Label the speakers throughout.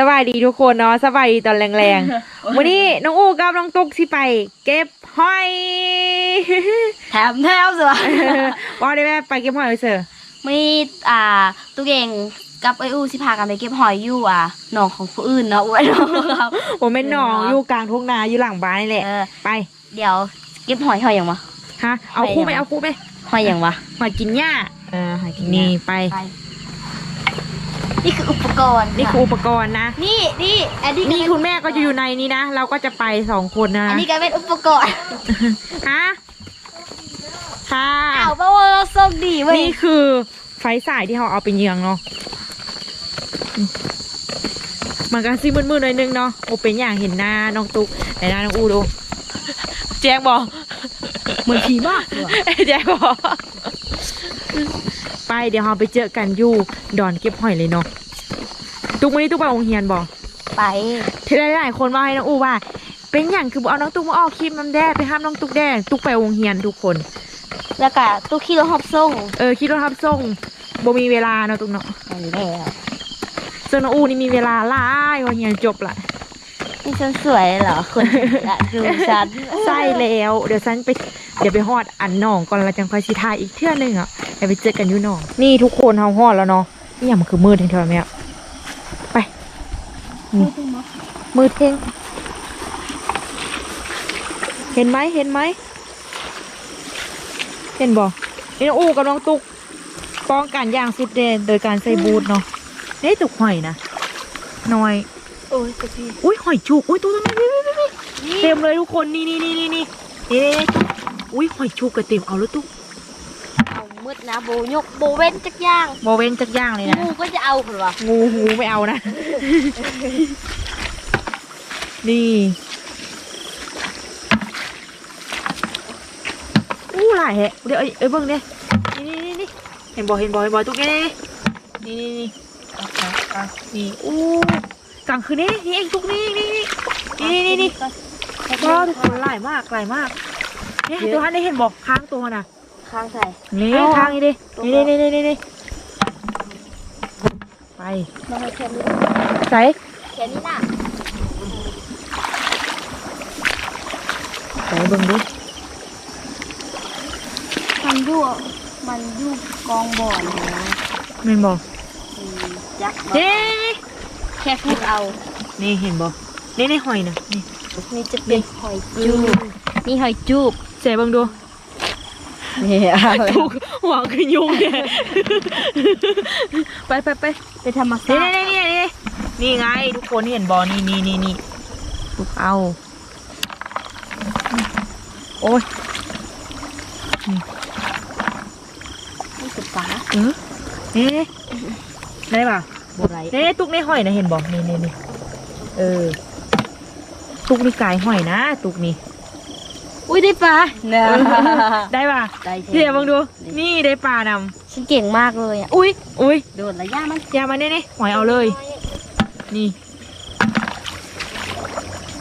Speaker 1: สบายดีทุกคนเนาะสบายดีตอนแรงๆวันนี้น้องอู้กับน้องตุ๊กสิไป เก็บหอย
Speaker 2: แถมแถมสิวะ
Speaker 1: ว่าได้แม่ไปเก็บหอยเสือ
Speaker 2: มีอ่าตุกเองกับไออูสิพากันไปเก็บหอยอยู่อะหนองของผู้อื่นเนาะอ้วนเนาะครับ
Speaker 1: ผมเป็นหนองอยู่กลางทุ่งนาอยู่หลังบ้านนี่แหละ
Speaker 2: เออ
Speaker 1: ไป
Speaker 2: เดี๋ยวเก็บหอยหอยอย่างวะ
Speaker 1: ฮะเอาคู่ไหม
Speaker 2: ไปยังไง
Speaker 1: เอาคู่ไหม
Speaker 2: หอยอย่างวะ
Speaker 1: หอยกินหญ้าเออหอยกินนี่ไป
Speaker 2: ไป นี่คืออุปกรณ์
Speaker 1: นี่คืออุปกรณ์นะ
Speaker 2: นี่นี่อันนี้
Speaker 1: นี่คุณแม่ก็จะอยู่ในนี้นะ เราก็จะไปสองคนนะ
Speaker 2: อันนี้ก็เป็นอุปกรณ์
Speaker 1: ฮะ ค่ะ
Speaker 2: อ้าวเพราะว่าเราโชคดีเว้ย
Speaker 1: นี่คือไฟสายที่เขาเอาไปเยืองเนาะอืมมันก็ซิมืดๆหน่อยนึงเนาะ โอเป็นอย่างเห็นหน้าน้องตุ๊กแต่หน้าน้องอูดู แจ็คบอก
Speaker 2: เหมือนผีมากเลย
Speaker 1: แจ็คบอก ไปเดี๋ยวเราไปเจอกันอยู่ดอนเก็บหอยเลยเนาะตุ๊กวันนี้ตุ๊กไปโรงเรียนบอก
Speaker 2: ไป
Speaker 1: เทได้หลายคนว่าให้น้องอูว่า เป็นอย่างคือบ่เอาน้องตุ๊กมาออกคลิปน้ำแดดไปห้ามน้องตุ๊กแดดตุ๊กไปโรงเรียนทุกคน
Speaker 2: แล้วก็ตู้ขี้รถฮอบส่ง
Speaker 1: เออคิดว่าทับส่งบ่มีเวลาเนาะตุ๊กเนาะ
Speaker 2: ไปแล้ว
Speaker 1: ส่วนน้องอูนี่มีเวลาหลายว่าเรียนจบละี่
Speaker 2: ฉันสวยเหรอคนละดูฉัน
Speaker 1: ใช่แล้ว เดี๋ยวฉันไป เดี๋ยวไปฮอดอันหนองก่อนแล้วจังค่อยสิทายอีกเทื่อหนึงอะเดี๋ยวไปเจอกันอยู่หนอง นี่ทุกคนเฮาฮอดแล้วเนาะนี่อย่างมันคือมืดเท่งเท่าไหร่ไปนี่มืดเท่งเห็นไหมเห็นไหมเห็นบ่นี่น้องอูกับน้องตุกป้องกันอย่างสิบเดนโดยการใส่บูทเนาะนี่ตุกหอยนะน้อย
Speaker 2: โอ้ยจะพี่
Speaker 1: อุ้ยหอยจุกอุ้ยตัวนี้นี่นี่นี่เต็มเลยทุกคนนี่นี่นี่นี่นี่เอ๊ะอุ้ยหอยจุกกระเต็มเอาแล้วตุ๊ก
Speaker 2: เอามืดนะโบยกโบเว้นจักอย่าง
Speaker 1: โมเว้นจักอย่างเลยนะ
Speaker 2: งูก็จะเอาเหรอ
Speaker 1: งูงูไม่เอานะนี่อู้หลายแฮะเดี๋ยวเอ้ยเอ้ยเบิ่งเนี่ยนี่นี่นี่นี่เห็นบ่เห็นบ่เห็นบ่ตุ๊กนี่นี่นี่นี่เอาเอาเอานี่อู้ กลางคืนนี่นี่เองตุ๊กนี่นี่นี่นี่นี่นี่ก็ทุกคนหลายมากหลายมากเนี่ยตัวท่านได้เห็นบอกค้างตัวน่ะ
Speaker 2: ข้างใส่
Speaker 1: นี่ค้างนี่ดินี่นี่นี่นี่นี่ไป
Speaker 2: ให้แค่นี้
Speaker 1: ใส่
Speaker 2: แค่นี้น่ะ
Speaker 1: ใส่เบิ่งดิ
Speaker 2: มันอยู่มันยู่กองบ่อนนะ
Speaker 1: แมันบอก
Speaker 2: อืมจัก
Speaker 1: นี่
Speaker 2: แค่พูดเอา
Speaker 1: นี่เห็นบอกนี่ในหอยน่ะนี่
Speaker 2: นี่จะเป็นหอยจูบนี่หอยจูบ
Speaker 1: ใส่เบิ่งดู
Speaker 2: นี่เอา
Speaker 1: ถูกหัวคือยุงเนี่ยไปไปไป
Speaker 2: เป็นธรรม
Speaker 1: นี่
Speaker 2: ชาติ
Speaker 1: นี่นี่นี่นี่ไงทุกคนเห็นบอนี่นี่นี่นี่ลูกเอา โอ้ย
Speaker 2: นี่คือปลา
Speaker 1: เออนี่นี่ได้ป่ะ
Speaker 2: บัไร
Speaker 1: เน่ตุกในหอยนะเห็นบอกนี่นี่นี่เออ ตุกนี่กายหอยนะ ตุกนี่
Speaker 2: อุ้ยได้ปลาเนาะ
Speaker 1: ได้ป่ะ
Speaker 2: ได้
Speaker 1: เดี๋ยวบังดู นี่ได้ปลาน
Speaker 2: ฉันเก่งมากเลยอะำ
Speaker 1: อุ้ยอุ้ย
Speaker 2: โดนระยะมัน
Speaker 1: อย่ามาเน่เน่หอยเอาเลย นี่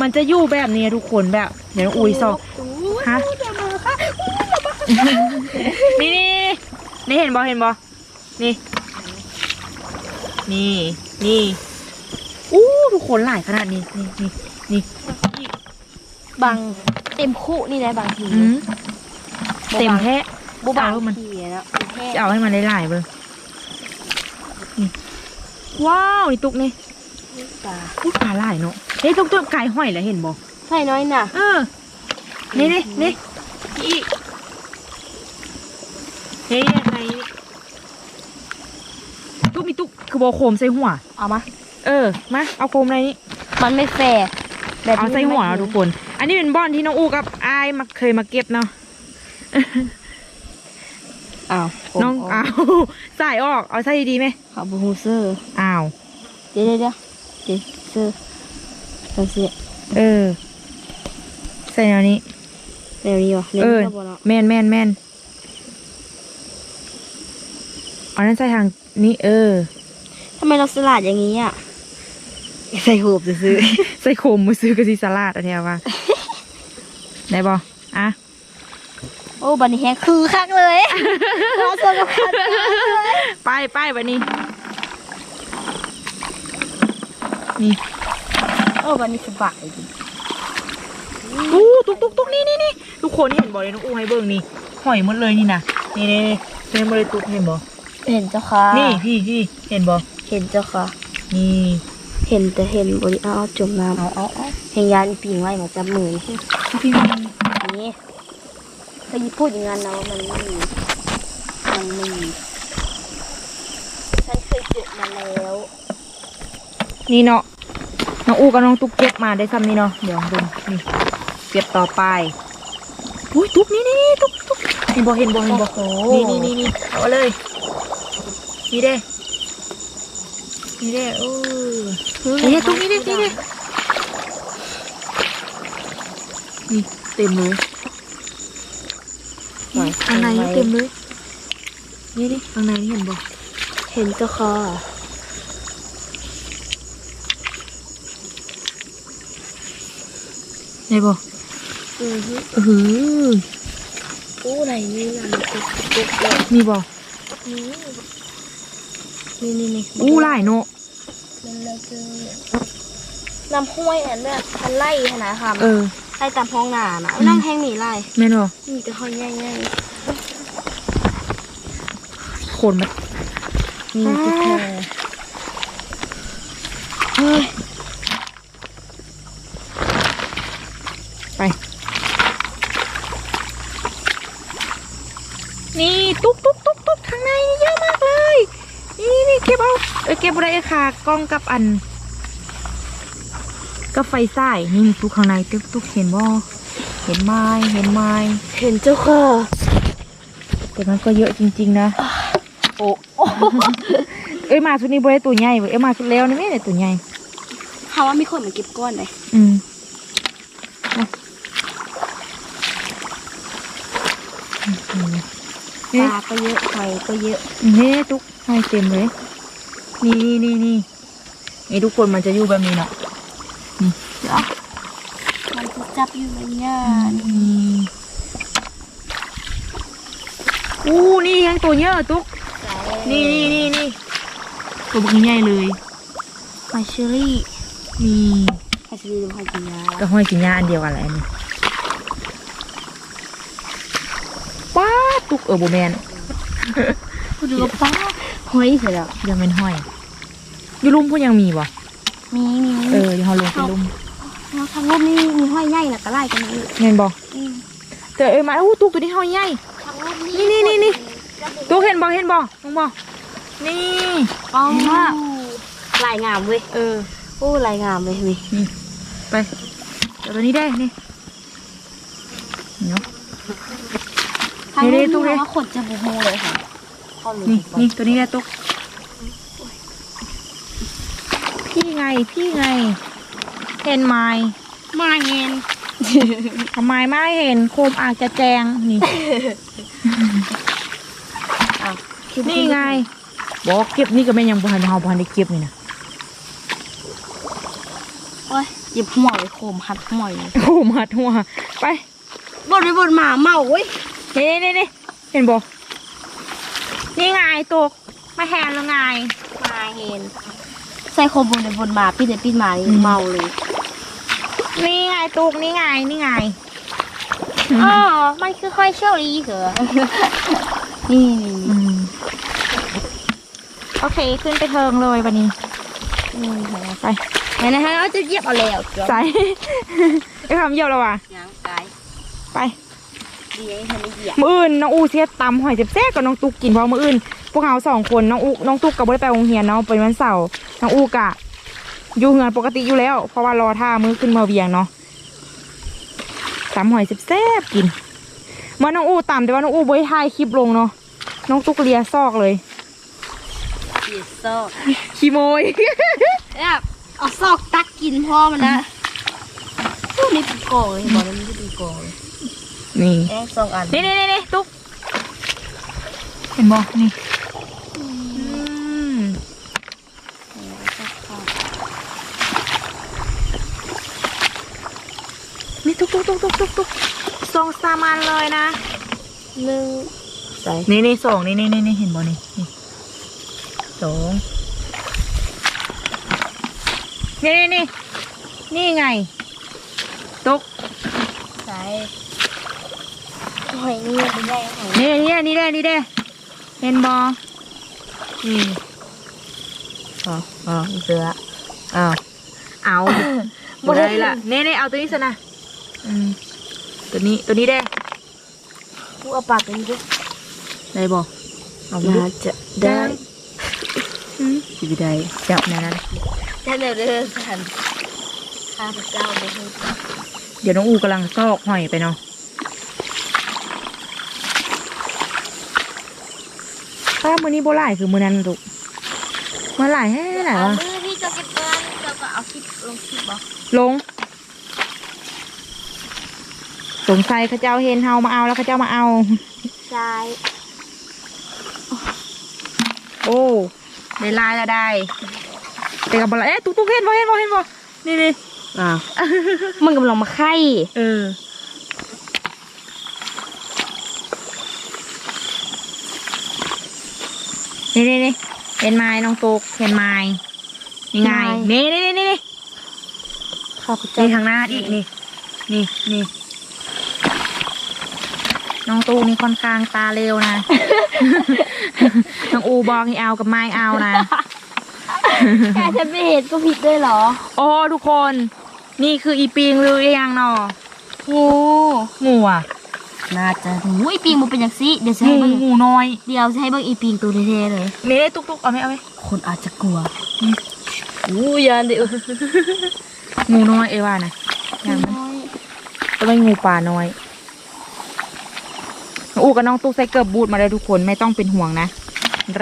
Speaker 1: มันจะอยู่แบบนี้ทุกคนแบบเดี๋ยวน้องอุ้ยสองฮะนี่นี่นี่นี่เห็นบอเห็นบอนี่ นี่นี่อู้ทุกคนหลายขนาดนี้นี่นี่นี่
Speaker 2: บางเต็มคู่นี่ได้บางที
Speaker 1: อืมเต็มแท้
Speaker 2: บูบาง
Speaker 1: เอามัน
Speaker 2: ทีนะแค่
Speaker 1: จะเอาให้มันหลายๆเบอร์นี่ว้าวนี่ตุกนี่
Speaker 2: ปลา
Speaker 1: อู้ปลาหลายเนาะเฮ้ยตุกตุกไก่ห้อยแล้วเห็นบอ
Speaker 2: ใช่น้อยน่ะ
Speaker 1: เออนี่นี่นี่อีเฮ้ยยังไงตุกมีตุก คือบอโคมใส่หัว
Speaker 2: เอามา
Speaker 1: เออ มา เอาโคมในนี้
Speaker 2: มันไม่แฟร์แบบ
Speaker 1: เอา
Speaker 2: นี้
Speaker 1: ใส่หัว
Speaker 2: ไม่
Speaker 1: เอาทุกคน อันนี้เป็นบอนที่น้องอูกับอายมาเคยมาเก็บเนาะ
Speaker 2: อ้าว
Speaker 1: น้องอ้าวใส่ออก เอาใส่ดีๆไหม
Speaker 2: เขาบูฮูเซอร์
Speaker 1: อ้าว
Speaker 2: เดี๋ยวเดี๋ยวเดี๋ยวเดี๋ยวเซอร์เซอร์เสีย
Speaker 1: เออ ใส่แนวนี้
Speaker 2: เดี๋ยวนี้วะเดี๋ยว
Speaker 1: เออ
Speaker 2: นี้ก็บอกเนาะ
Speaker 1: แมนแมนแมนเอานั้นใส่ทางนี้เออ
Speaker 2: ทำไมเราสลัดอย่างนี้อะ ใส่หูบซื้อ
Speaker 1: ใส่โคมมือซื้อกะทิสลัดอะเทียว่า ได้บออะ
Speaker 2: โอ้บันนี้แฮงคือคักเลยเราสนุกคักเลย
Speaker 1: ไปไปวันนี้ นี่
Speaker 2: เออวันนี้สบายดี
Speaker 1: อู้ตุกตุกตุกนี่นี่นี่ทุกคนนี่เห็นบ่เลยน้องอู้ให้เบิ่งนี่หอยหมดเลยนี่นะนี่นี่นี่เห็นบ่เลยตุกเห็นบ่
Speaker 2: เห็นเจ้าค่ะ
Speaker 1: นี่พี่พี่เห็นบ่
Speaker 2: เห็นเจ้าค่ะ
Speaker 1: นี่
Speaker 2: เห็นแต่เห็นบริเอาจมน้
Speaker 1: เอาเอาเอาำ
Speaker 2: เห็นยานอีปิงไว้มาจับมือนี่
Speaker 1: พี่มัน
Speaker 2: นี่เคยพูดอย่างนั้นนะว่ามันไม่มีมันไม่มีฉันเคยเจอมาแล้ว
Speaker 1: นี่เนาะน้องอู้กับน้องตุกเก็บมาได้ซ้ำนี่เนาะเดี๋ยวดูนี่เก็บต่อไปอุ้ยตุกนี่นี่นี่ตุกตุกเห็นบ่เห็นบ่เห็นบ่
Speaker 2: โอ้โห
Speaker 1: นี่นี่นี่นี่เอาเลยนี่เด้ นี่เด้โอ้นี่ตุกนี่เด้นี่เด้นี่เต็มเลยนี่ข้างในนี่เต็มเลยนี่ดิข้างในนี่เห็นบ่
Speaker 2: เห็นเจ้าค่ะ
Speaker 1: ไหนบ่
Speaker 2: อือฮึ
Speaker 1: อือหือ
Speaker 2: อู้ไหนนี่นะมันตุ๊กตุ๊กเลย
Speaker 1: มีบ่
Speaker 2: นี่นี่นี่
Speaker 1: อู้หลายเนาะ
Speaker 2: มัน เลยคือน้ำห้วยอันเนี้ยมันไล่ขนาดค่ะ
Speaker 1: เออ
Speaker 2: ไล่ตามห้องนานะนั่งแห้งหนีไล่
Speaker 1: แม่นบ่
Speaker 2: มีแต่ห้อยง่าย
Speaker 1: คนมัน
Speaker 2: นี่คือแค่
Speaker 1: เฮ้ยไป นี่ตุ๊กตุ๊กตุ๊กตุ๊กข้างในนี่เยอะมากเลย นี่นี่เก็บเอาเอ้ยเก็บ อะไรค่ะกล้องกับอันกับไฟส่ายนี่ตุ๊กข้างในตุ๊กตุ๊กเห็นบ่เห็นไม้เห็นไม้
Speaker 2: เห็นเจ้าค่ะ
Speaker 1: แต่มันก็เยอะจริง ๆ นะ
Speaker 2: โอ้
Speaker 1: เอ้ยมาชุดนี้บ่ได้ตัวใหญ่เว้ยเอ้ยมาชุดแล้วนี่ไม่ได้ตัวใหญ่
Speaker 2: เขาว่ามีคนมาเก็บก้อนเลย
Speaker 1: อืมนี่
Speaker 2: ปลาก็เยอะหอยก็เยอะ
Speaker 1: นี่ทุกให้เต็มเลย นี่นี่นี่นี่นี่ทุกคนมันจะอยู่แบบนี้เนาะ
Speaker 2: เดี๋ยวมันจะจับอยู่ในย่า
Speaker 1: นี่อู้นี่ยังตัวเยอะตุ๊กนี่นี่นี่นี่ตัวบักใหญ่เลย
Speaker 2: หอยเชอรี่
Speaker 1: นี่
Speaker 2: หอยเชอรี่หรือหอยกินยา
Speaker 1: กับห้อยสีญาอันเดียวกันแหละอันนี้ว้าตุ๊กเออโบแมน
Speaker 2: พูดดูว่าป้าหอยเสร็จแล้ว
Speaker 1: ยังเป็นห้อย อยู่ลุ่มพูดยังมีบ่
Speaker 2: มีมี
Speaker 1: เออเดี๋ยวเราลงไปลุ่ม
Speaker 2: แล้วทางรูปนี่มีห้อยใหญ่น่ะก็ไล่กันนี่
Speaker 1: เงินบ่
Speaker 2: อืม
Speaker 1: แต่เอ้ยมาอู้ตุ๊กตัวนี้ห้อยใหญ่
Speaker 2: ทางรูป
Speaker 1: นี่นี่นี่นี่ตุ๊กเห็นบ่เห็นบ่มองบ่นี่
Speaker 2: ป้อง
Speaker 1: เห็น
Speaker 2: ว่า
Speaker 1: ว่า
Speaker 2: ลายงามเว้ย
Speaker 1: เออ
Speaker 2: โอ้ลายงามเลยนี่
Speaker 1: นี่ไปเดี๋ยวตัวนี้ได้นี่เนาะ
Speaker 2: ทางรูป
Speaker 1: นี่
Speaker 2: นี่
Speaker 1: ตุ๊กเลย
Speaker 2: ว่าขนจะบูฮูเลยค่ะเข้าเลย
Speaker 1: นี่นี่ตัวนี้ได้ตุ๊กพี่ ไงพี่ไง เห็นไหม
Speaker 2: มาเงิน
Speaker 1: ทำไมไม่เห็นโคมอาจจะแจงนี่
Speaker 2: อ้าวคือ
Speaker 1: นี่ไง บอกเก็บนี่ก็แม่นยังบ่ทันเฮาบ่ทันได้เก็บนี่นะ
Speaker 2: โอ้ยหยิบหัวไปโคมหัดหัวเลย
Speaker 1: โคมหัดหัวไป
Speaker 2: บนไปบนมาเมาเว้ย
Speaker 1: นี่นี่นี่เห็นบ่นี่ไงตกมาแหนแล้วไง
Speaker 2: มาเห็น ใส่โคมบนไปบนมาพี่เดพี่มานี่
Speaker 1: อืม
Speaker 2: เมาเลย
Speaker 1: นี่ไงตุกนี่ไงนี่ไง
Speaker 2: อ๋อมันคือค่อยเชอรี่เหรอนี่
Speaker 1: อืมโอเคขึ้นไปเทิงเลยวันนี้
Speaker 2: นี่
Speaker 1: ไป
Speaker 2: เห็นนะฮะเอาจะเย็บเอาแล้ว
Speaker 1: ใส่ไอ้คำเยี่ยวแล้วว่ะ
Speaker 2: ยังกาย
Speaker 1: ไป
Speaker 2: ดียังให้ไม่เหยียบ
Speaker 1: มืออื่นน้องอูเสียตำหอยเจ็บแซ่กับน้องตุกกินเพราะมืออื่น พวกเขาสองคนน้องอูน้องตุกกับบ่ได้ไปโรงเรียนเนาะเป็นวันเสาร์น้องอูกะอยู่เฮือนปกติอยู่แล้ว เพราะว่ารอท่ามือขึ้นมาเวียงเนาะตำหอยเจ็บแซ่บกินเมื่อน้องอูตำแต่ว่าน้องอูบ่ได้ถ่ายคลิปลงเนาะน้องตุกเลียซอกเลย
Speaker 2: เหยียบซอก
Speaker 1: ขี้โมย
Speaker 2: แบบเอาซอกตักกินพ่อมันนะพวกนี้เป็นโกงเลยบอกเลยมันจะเป็นโกงเลย
Speaker 1: นี่
Speaker 2: แอ้สองอัน
Speaker 1: นี่นี่นี่นี่ตุ๊กเห็นบอกนี่อืมนี่ ตุ๊กตุ๊กส่งสามันเลยนะ
Speaker 2: หนึ่งใส่
Speaker 1: นี่นี่ส่งนี่นี่นี่นี่เห็นบอนี่นี่สองนี่นี่นี่นี่ไง ตุก
Speaker 2: ใช่หอยนี่ไม่ได้หอย
Speaker 1: นี่นี่นี่เด้นี่เด้เห็นบอนี่อ๋ออ๋อเสืออ้าวเอาบ่ได้ละนี่นี่เอาตัวนี้ซะนะอืม ตัวนี้ตัวนี้เด้
Speaker 2: กูเอาปากกันดิ
Speaker 1: ได้บอเอาไปดู
Speaker 2: น่าจะได้
Speaker 1: อืมสิได้จับในนั้น
Speaker 2: ถ้าเดี๋ยวเดินสันข้าพเจ้าไม่ให้
Speaker 1: เดี๋ยวน้องอูกำลังซอกหอยไปเนาะป้ามือนี้โบหลายคือมือนั้นลูกมาหลายแฮ่ไหน
Speaker 2: เอา
Speaker 1: วะ
Speaker 2: มือที่เจะเก็บเงินเจะก็เอาคลิปลงคลิปบอก
Speaker 1: ลง สงสัยเขาเจ้าเห็นเฮามาเอาแล้วเขาเจ้ามาเอา
Speaker 2: ใช่
Speaker 1: โอ้ได้ลายแล้วได้แต่กับบอลเอ๊ะตุ๊กตุ๊กเห็นบ่เห็นบ่เห็นบ่นี่นี่
Speaker 2: อ่ามันกำลังมาไข่
Speaker 1: เออนี่นี่นี่เห็นไม้น้องตุ๊กเห็นไม้นี่ไงนี่นี่นี่นี่
Speaker 2: ข้าพเจ้า
Speaker 1: นี่ทางหน้าอีกนี่นี่นี่ น้องตูนี่ค่อนข้างตาเร็วนะ น้องอูบอกให้เอากับไม้เอานะ
Speaker 2: แค่จะไม่เห็นก็ผิดด้วยเหรอ
Speaker 1: โอ้ทุกคน นี่คืออีปิงหรือยังเนาะ
Speaker 2: งู
Speaker 1: งูอะ
Speaker 2: น่าจะงูอีปิงมันเป็นอย่างซีเดี๋ยวจะ
Speaker 1: งู
Speaker 2: ให้เบิ่ง
Speaker 1: งูน้อย
Speaker 2: เดี๋ยวจะให้เบิ่งอีปิงตัวเท่ๆเลย
Speaker 1: นี่ตุ๊กตุ๊กเอาไหมเอาไหม
Speaker 2: คนอาจจะกลัวอู้ยันเดี๋ยว
Speaker 1: งูน้อยเอว่านะยังมันต้องเป็นงูป่าน้อยน้ องอูกับน้องตุ๊กใส่เกิบบูดมาเลยทุกคนไม่ต้องเป็นห่วงนะ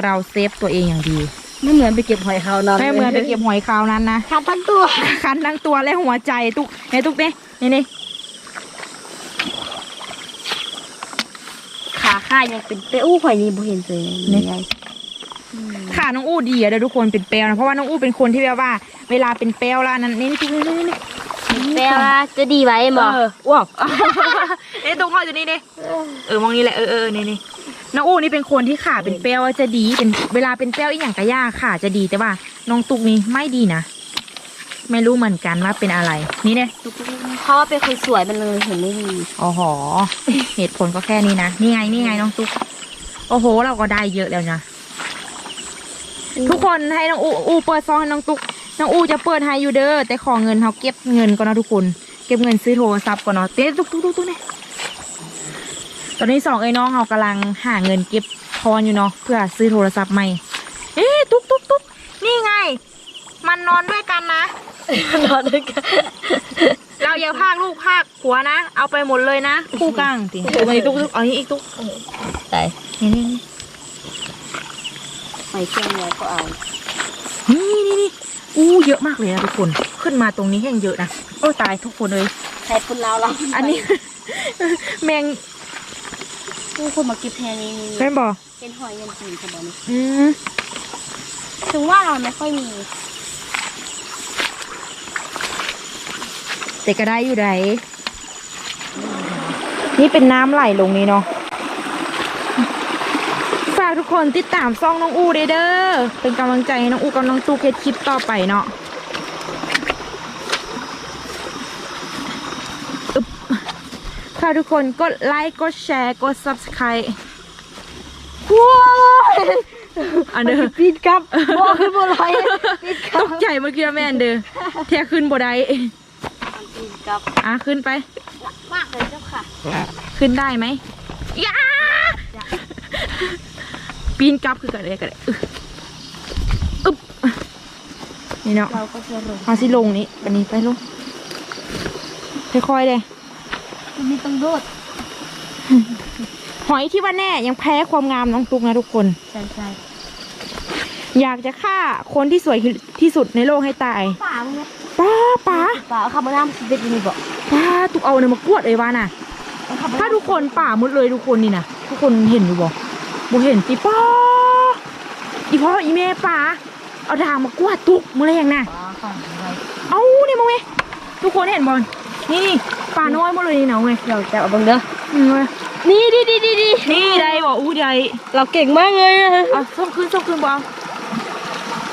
Speaker 1: เราเซฟตัวเองอย่างดี
Speaker 2: ไม่เหมือนไปเก็บหอยเขานอน
Speaker 1: แม่เหมือนไปเก็บหอยคราวนั้นนะ
Speaker 2: ขาดทั้งตัว
Speaker 1: คันทั้งตัวและหัวใจตุ๊กในตุ๊กเนี่ยนี่นี่
Speaker 2: ขาข้ายังเป็นเปอู้หอยนี่บ่เห็นเลยนี่ไง
Speaker 1: ขาน้องอู้ดีอะเดี๋ยวทุกคนเป็นเปลวนะเพราะว่าน้องอู้เป็นคนที่แบบว่า เวลาเป็นเปลวแล้วนั้นนี่นี่ตุ๊กนี่นี่นี่
Speaker 2: แปลว่าจะดีไว้บ่
Speaker 1: เออว้าวเอ้ตุ๊กเขาอยู่นี่นี่เออมองนี่แหละเออเออนี่นี่น้องอู้นี่เป็นคนที่ขาเป็นเปลวจะดีเป็นเวลาเป็นเปลวอีหยังกะยากขาจะดีแต่ว่าน้องตุ๊กนี่ไม่ดีนะไม่รู้เหมือนกันว่าเป็นอะไร นี่เนี่ย
Speaker 2: เพราะว่าเป็นคนสวยมันเลยเห็นไม่ดี
Speaker 1: อ๋อหอเหตุผลก็แค่นี้นะนี่ไงนี่ไงน้องตุ๊กโอ้โห เราก็ได้เยอะแล้วนะทุกคนให้น้องอูอูเปิดซองให้น้องตุ๊ก น้องอูจะเปิดให้อยู่เด้อแต่ขอเงินเขาเก็บเงินก่อนนะทุกคน เก็บเงินซื้อโทรศัพท์ก่อนเนาะเต้ตุ๊กตุ๊กตุ๊กตุ๊กเนี่ยตอนนี้สองไอ้น้องเขากำลังหาเงินเก็บทอนอยู่เนาะเพื่อซื้อโทรศัพท์ใหม่ เอ๊ะตุ๊กตุ๊กตุ๊กนี่ไง มันนอนด้วยกันนะ
Speaker 2: นอนด้วยกัน
Speaker 1: เราอย่าพากลูกพากหัวนะ เอาไปหมดเลยนะคู่กลางติตุ๊กตุ๊กตุ๊กเอานี้อีกตุ๊ก
Speaker 2: ใส่
Speaker 1: นี่นี่นี่
Speaker 2: หอยเชียงใหญ่ก็เอา
Speaker 1: นี่นี่นี่ อู้เยอะมากเลยนะทุกคน ขึ้นมาตรงนี้แห้งเยอะนะ โอ้ตายทุกคนเลย
Speaker 2: ใส่คุณเราเรา
Speaker 1: อันนี้ แมง
Speaker 2: ผู้คนมาเก็บแทนนี่นี่
Speaker 1: แม่นบอก
Speaker 2: เป็นหอยเงินจีนใช่ไหมนี่
Speaker 1: อืม
Speaker 2: ถึงว่าเราไม่ค่อยมี
Speaker 1: แต่ก็ได้อยู่ไหนนี่เป็นน้ำไหลลงนี้เนาะฝาก ทุกคนติดตามซ่องน้องอูเด้อเด้อเป็นกำลังใจให้น้องอูกับน้องตูเคสคลิปต่อไปเนาะอึ๊บค่ะทุกคนกดไลค์กดแชร์กด subscribe
Speaker 2: ว้าว
Speaker 1: อันเด้อ
Speaker 2: ปีนกับบอกขึ้นบนลอยปีนกั
Speaker 1: ต
Speaker 2: บ
Speaker 1: กใจเมื่อกี้นะแม่อันเด้อเทียขึ้นบ่ได้
Speaker 2: ปีนกับ
Speaker 1: อะขึ้นไป
Speaker 2: หนักมากเลยเจ้าค่ะ
Speaker 1: ขึ้นได้ไหมยา ปีนกลับคือกันเลยกันเลยอึ๊บอึ๊บนี่เนาะ
Speaker 2: เราก็จะลง
Speaker 1: เอาสิลงนี่ปันนี้ไปลงค่อยๆเลย
Speaker 2: มันมีต้องโดด
Speaker 1: หอยที่ว่าแน่ยังแพ้ความงามน้องตุ๊กนะทุกคน
Speaker 2: ใช่ใช่
Speaker 1: อยากจะฆ่าคนที่สวยที่สุดในโลกให้ตาย
Speaker 2: ป่ามึงเนี่ย
Speaker 1: ป้าป้า
Speaker 2: ป่าเอาคาร์บอนน้ำเป็นยังไงบอก
Speaker 1: ป้าตุกเอาเนี่ยมากวดเลยวะน่ะถ้าทุกคนป่าหมดเลยทุกคนนี่นะทุกคนเห็นอยู่บ่ บ่เห็นสิป้าอีพ่ออีแม่ป่าเอาด่างมากวาดตุกมือแรงน่ะ
Speaker 2: ป่าของอะไร
Speaker 1: เอานี่มองไงทุกคนเห็นบอลนี่นี่ป่าน้อยหมดเลยนี่เนาะเว้ย
Speaker 2: เราจะเอาบังเด้อ
Speaker 1: อืมเว้ย
Speaker 2: นี่ดีดีดีดี
Speaker 1: นี่ได้บ่อู้ได้
Speaker 2: เราเก่งมากเลยอะ
Speaker 1: เอาส่งคืนส่งคืนบ่เอา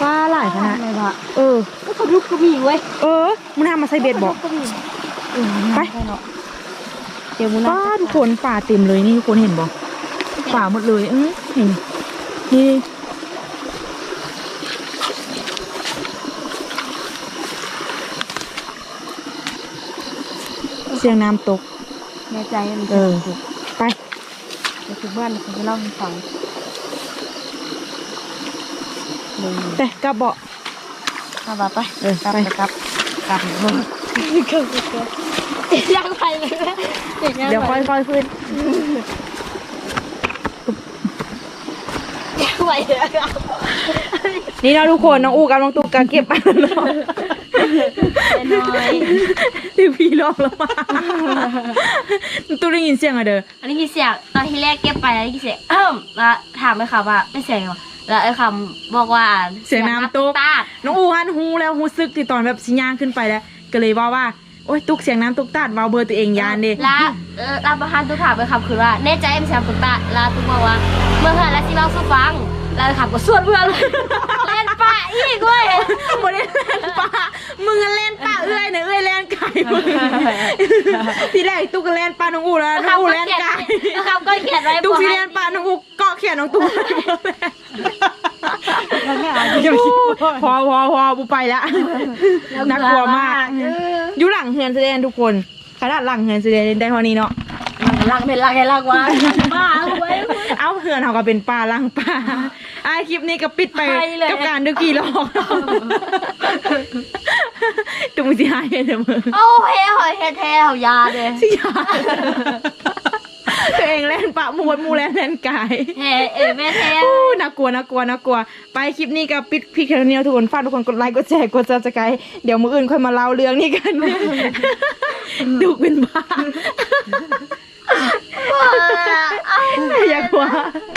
Speaker 1: ป้าหลายขนาด
Speaker 2: อะไรวะ
Speaker 1: เออ
Speaker 2: อู้เขาดุกก็มีเว้ย
Speaker 1: เออมึงทำมาใส่เบ็ดบอก
Speaker 2: ก็มี
Speaker 1: ไป
Speaker 2: เดี๋ยวมึง
Speaker 1: ป้าทุกคนป่าเต็มเลยนี่ทุกคนเห็นบอก ป่าหมดเลยอือเห็นนี่เสียงน้ำตก
Speaker 2: แน่ใจมัน
Speaker 1: เออไป
Speaker 2: เดี๋ยวถึงบ้านเขาจะเล่าให้ฟังเลย
Speaker 1: แต่กลับเบาะ
Speaker 2: เอาบ่าไป
Speaker 1: เออ
Speaker 2: กลับ
Speaker 1: ไป
Speaker 2: ไปกลับกับมึงกลับกลับยังไปเลย
Speaker 1: เดี๋ยวค่อยๆขึ้น
Speaker 2: ยังไปเลย
Speaker 1: นี่เนาะทุกคนน้องอูกับน้องตุ๊กกะเก็บไปแล้วเนาะ
Speaker 2: น้อย
Speaker 1: ที่พี่ลอกแล้วมาตุ๊กได้ยินเสียงอะเด้อ
Speaker 2: อันนี้คือเสียงตอนที่แรกเก็บไปแล้วนี่คือเสียงเอิ่มแล้วถามไปค่ะว่าไม่เสียงเหรอแล้วไอ้คำบอกว่า
Speaker 1: เสียงน้ำตก
Speaker 2: ตาด
Speaker 1: น้องอูฮันฮูแล้วฮูซึกที่ตอนแบบสิย่างขึ้นไปแล้ว ก็เลยว่าว่าโอ๊ยตุ๊กเสียงน้ำตุ๊กตาดเวาเบอร์ตัวเองยานเด้
Speaker 2: แล้วเออรับประทานทุกถามไปคำคือว่าแน่ใจไม่ใช่ตุ๊กตาแล้วตุ๊กบอกว่า เมื่อไหร่แล้วสิเล่าสู้ฟัง แล้วขับก็สวดเพื่อนเลยเล่นป่าอีกเว้ย
Speaker 1: บ่ได้เล่นป่ามึงอะเล่นป่าเอื้อยเนี่ยเอื้อยเล่นไก่มึงที่แรกตุ๊กก็เล่นป่าน้องอูแล้วน้องอูเล่นไก่
Speaker 2: แล้วเขาก็เขียนไว้
Speaker 1: ตุ๊ก
Speaker 2: บอก
Speaker 1: สิ
Speaker 2: ให้
Speaker 1: เล่นป่าน้องอูเกาะเขียนน้องตุ๊กพอพอพอกูไปแล้วน่ากลัวมากอยู่หลังเฮือนแสดงทุกคนขนาดหลังเฮือนแสดงได้เท่านี้เนาะ
Speaker 2: ลังเป็นลังไงลังวะบ้าเว้ย
Speaker 1: เอาเฮือนเขาก็เป็นป่าหลังป่าอะคลิปนี้ก็ปิดไป
Speaker 2: ไปเลย
Speaker 1: กับการดึกกี่หลอกตุงสิหายเลยเถอะมึง
Speaker 2: โอ้เฮ้ยหอยแท้ๆเขายาเลย
Speaker 1: สิหายตัวเองเล่นป่าหมูดหมูแลนเล่นกาย
Speaker 2: เฮ้เอ้แม่แท้
Speaker 1: อู้น่ากลัวน่ากลัวน่ากลัว ไปคลิปนี้ก็ปิดพี่แค่นี้ทุกคนฝากทุกคนกดไลค์กดแชร์กดซับสไครต์เดี๋ยวมืออื่นค่อยมาเล่าเรื่องนี้กันดูเป็นบ้า อยากลัว